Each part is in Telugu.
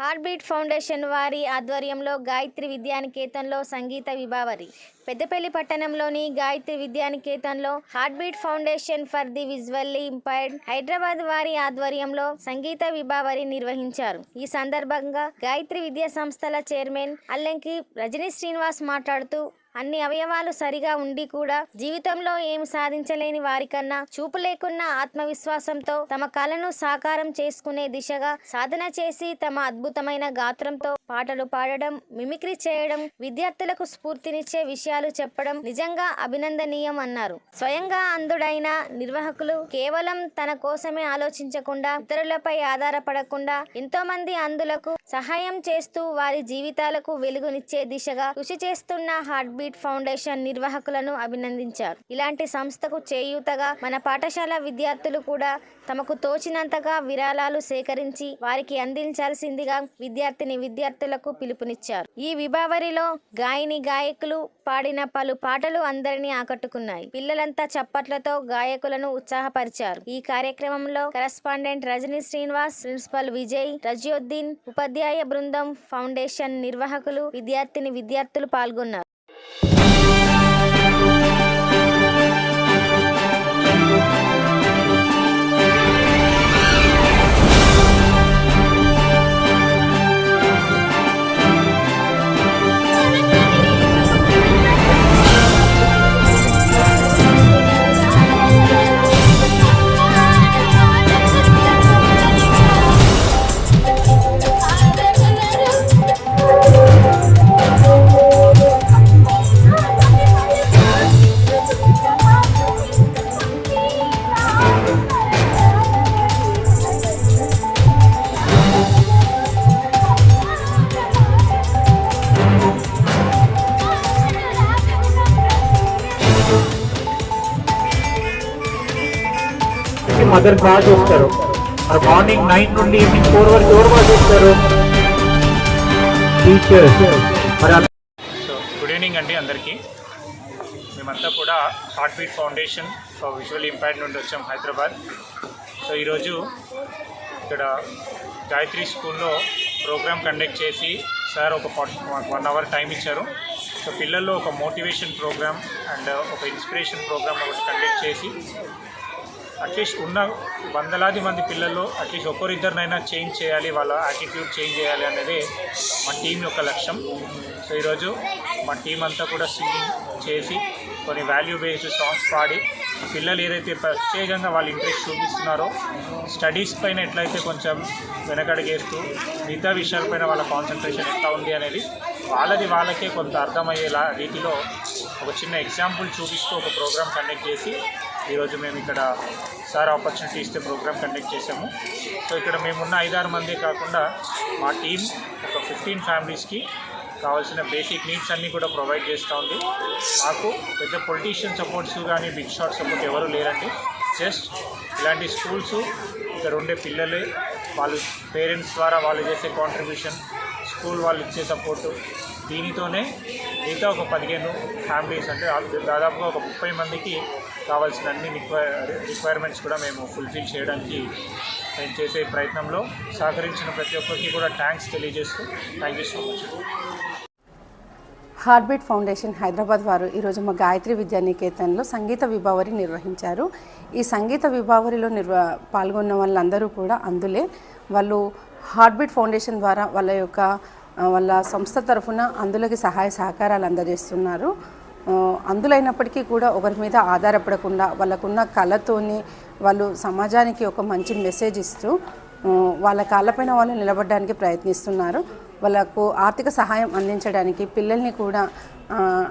హార్ట్బీట్ ఫౌండేషన్ వారి ఆధ్వర్యంలో గాయత్రి విద్యానికేతన్లో సంగీత విభావరి. పెద్దపల్లి పట్టణంలోని Gayatri విద్యానికేతన్లో heartbeat foundation for the visually impaired Hyderabad వారి ఆధ్వర్యంలో సంగీత విభావరి నిర్వహించారు. ఈ సందర్భంగా గాయత్రి విద్యా సంస్థల చైర్మన్ అల్లంకి రజనీ శ్రీనివాస్ మాట్లాడుతూ అన్ని అవయవాలు సరిగా ఉండి కూడా జీవితంలో ఏం సాధించలేని వారికన్నా చూపు లేకున్న ఆత్మవిశ్వాసంతో తమ కళను సాకారం చేసుకునే దిశగా సాధన చేసి తమ అద్భుతమైన గాత్రంతో పాటలు పాడడం మిమిక్రీ చేయడం విద్యార్థులకు స్ఫూర్తినిచ్చే విషయాలు చెప్పడం నిజంగా అభినందనీయం అన్నారు. స్వయంగా అందుడైన నిర్వాహకులు కేవలం తన కోసమే ఆలోచించకుండా ఇతరులపై ఆధారపడకుండా ఎంతో మంది అందులకు సహాయం చేస్తూ వారి జీవితాలకు వెలుగునిచ్చే దిశగా కృషి చేస్తున్న హార్ట్ బీట్ ఫౌండేషన్ నిర్వాహకులను అభినందించారు. ఇలాంటి సంస్థకు చేయూతగా మన పాఠశాల విద్యార్థులు కూడా తమకు తోచినంతగా విరాళాలు సేకరించి వారికి అందించాల్సిందిగా విద్యార్థిని విద్యార్థులకు పిలుపునిచ్చారు. ఈ విభావరిలో గాయని గాయకులు పాడిన పలు పాటలు అందరినీ ఆకట్టుకున్నాయి. పిల్లలంతా చప్పట్లతో గాయకులను ఉత్సాహపరిచారు. ఈ కార్యక్రమంలో కరస్పాండెంట్ రజనీ శ్రీనివాస్ ప్రిన్సిపల్ విజయ్ రజియోద్దీన్ ఉపాధ్యాయ బృందం ఫౌండేషన్ నిర్వాహకులు విద్యార్థిని విద్యార్థులు పాల్గొన్నారు. Yeah. మదర్ బాగా చూస్తారు. మార్నింగ్ నైన్ నుండి ఈవినింగ్ ఫోర్ వరకు ఎవరు బాగా చూస్తారు? టీచర్స్. సో గుడ్ ఈవినింగ్ అండి అందరికీ. మేమంతా కూడా heart beat foundation for visual impact నుండి వచ్చాం హైదరాబాద్. సో ఈరోజు ఇక్కడ గాయత్రి స్కూల్లో ప్రోగ్రామ్ కండక్ట్ చేసి సార్ ఒక వన్ అవర్ టైం ఇచ్చారు. సో పిల్లల్లో ఒక మోటివేషన్ ప్రోగ్రామ్ అండ్ ఒక ఇన్స్పిరేషన్ ప్రోగ్రామ్ ఒకటి కండక్ట్ చేసి అట్లీస్ట్ ఉన్న వందలాది మంది పిల్లల్లో అట్లీస్ట్ ఒకరిద్దరినైనా చేంజ్ చేయాలి వాళ్ళ యాటిట్యూడ్ చేంజ్ చేయాలి అనేది మా టీం యొక్క లక్ష్యం. సో ఈరోజు మా టీం అంతా కూడా సింగింగ్ చేసి కొన్ని వాల్యూ బేస్డ్ సాంగ్స్ పాడి పిల్లలు ఏదైతే ప్రత్యేకంగా వాళ్ళు ఇంట్రెస్ట్ చూపిస్తున్నారో స్టడీస్ పైన ఎట్లయితే కొంచెం వెనకడిగేస్తూ మిగతా విషయాలపైన వాళ్ళ కాన్సన్ట్రేషన్ ఎట్లా ఉంది అనేది వాళ్ళది వాళ్ళకే కొంత అర్థమయ్యేలా రీతిలో ఒక చిన్న ఎగ్జాంపుల్ చూపిస్తూ ఒక ప్రోగ్రామ్ కండక్ట్ చేసి ఈరోజు మేము ఇక్కడ సార్ ఆపర్చునిటీ ఇస్తే ప్రోగ్రామ్ కండక్ట్ చేసాము సో ఇక్కడ మేమున్న ఐదారు మంది కాకుండా మా టీం ఒక ఫిఫ్టీన్ ఫ్యామిలీస్కి కావాల్సిన బేసిక్ నీడ్స్ అన్నీ కూడా ప్రొవైడ్ చేస్తూ ఉంది. మాకు పెద్ద పొలిటీషియన్ సపోర్ట్స్ కానీ బిగ్ షాట్ సపోర్ట్ ఎవరు లేరండి. జస్ట్ ఇలాంటి స్కూల్స్ ఇక్కడ ఉండే పిల్లలే వాళ్ళు పేరెంట్స్ ద్వారా వాళ్ళు చేసే కాంట్రిబ్యూషన్ స్కూల్ వాళ్ళు ఇచ్చే సపోర్టు దీనితోనే మిగతా ఒక పదిహేను ఫ్యామిలీస్ అంటే దాదాపుగా ఒక ముప్పై మందికి కావాల్సిన అన్ని రిక్వైర్ రిక్వైర్మెంట్స్ కూడా మేము ఫుల్ఫిల్ చేయడానికి మేము చేసే ప్రయత్నంలో సహకరించిన ప్రతి ఒక్కరికి కూడా థ్యాంక్స్ తెలియజేస్తూ thank you so much heartbeat foundation Hyderabad వారు ఈరోజు మా గాయత్రి విద్యానికేతన్లో సంగీత విభావరి నిర్వహించారు. ఈ సంగీత విభావరిలో నిర్వ పాల్గొన్న వాళ్ళందరూ కూడా అందులే. వాళ్ళు హార్ట్బీట్ ఫౌండేషన్ ద్వారా వాళ్ళ యొక్క వాళ్ళ సంస్థ తరఫున అందులోకి సహాయ సహకారాలు అందజేస్తున్నారు. అందులైనప్పటికీ కూడా ఒకరి మీద ఆధారపడకుండా వాళ్ళకున్న కళతోని వాళ్ళు సమాజానికి ఒక మంచి మెసేజ్ ఇస్తూ వాళ్ళ కాళ్ళపైన వాళ్ళు నిలబడడానికి ప్రయత్నిస్తున్నారు. వాళ్ళకు ఆర్థిక సహాయం అందించడానికి పిల్లల్ని కూడా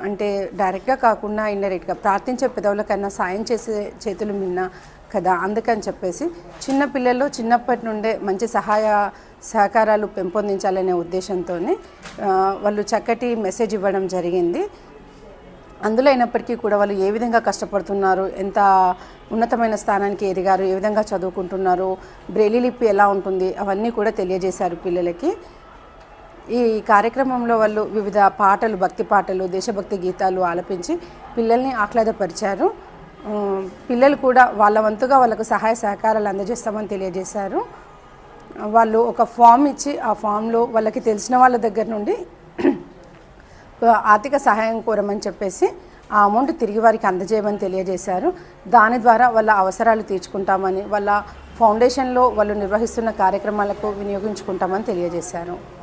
అంటే డైరెక్ట్గా కాకుండా ఇండైరెక్ట్గా ప్రార్థించే పెదవులకన్నా సాయం చేసే చేతులు మిన్న కదా అందుకని చెప్పేసి చిన్న పిల్లలు చిన్నప్పటి నుండే మంచి సహాయ సహకారాలు పెంపొందించాలనే ఉద్దేశంతోనే వాళ్ళు చక్కటి మెసేజ్ ఇవ్వడం జరిగింది. అందులో అయినప్పటికీ కూడా వాళ్ళు ఏ విధంగా కష్టపడుతున్నారు ఎంత ఉన్నతమైన స్థానానికి ఎదిగారు ఏ విధంగా చదువుకుంటున్నారు బ్రెయిలీ లిపి ఎలా ఉంటుంది అవన్నీ కూడా తెలియజేశారు పిల్లలకి. ఈ కార్యక్రమంలో వాళ్ళు వివిధ పాటలు భక్తి పాటలు దేశభక్తి గీతాలు ఆలపించి పిల్లల్ని ఆహ్లాదపరిచారు. పిల్లలు కూడా వాళ్ళ వంతుగా వాళ్ళకు సహాయ సహకారాలు అందజేస్తామని తెలియజేశారు. వాళ్ళు ఒక ఫామ్ ఇచ్చి ఆ ఫామ్లో వాళ్ళకి తెలిసిన వాళ్ళ దగ్గర నుండి ఆర్థిక సహాయం కోరమని చెప్పేసి ఆ అమౌంట్ తిరిగి వారికి అందజేయమని తెలియజేశారు. దాని ద్వారా వాళ్ళ అవసరాలు తీర్చుకుంటామని వాళ్ళ ఫౌండేషన్లో వాళ్ళు నిర్వహిస్తున్న కార్యక్రమాలకు వినియోగించుకుంటామని తెలియజేశారు.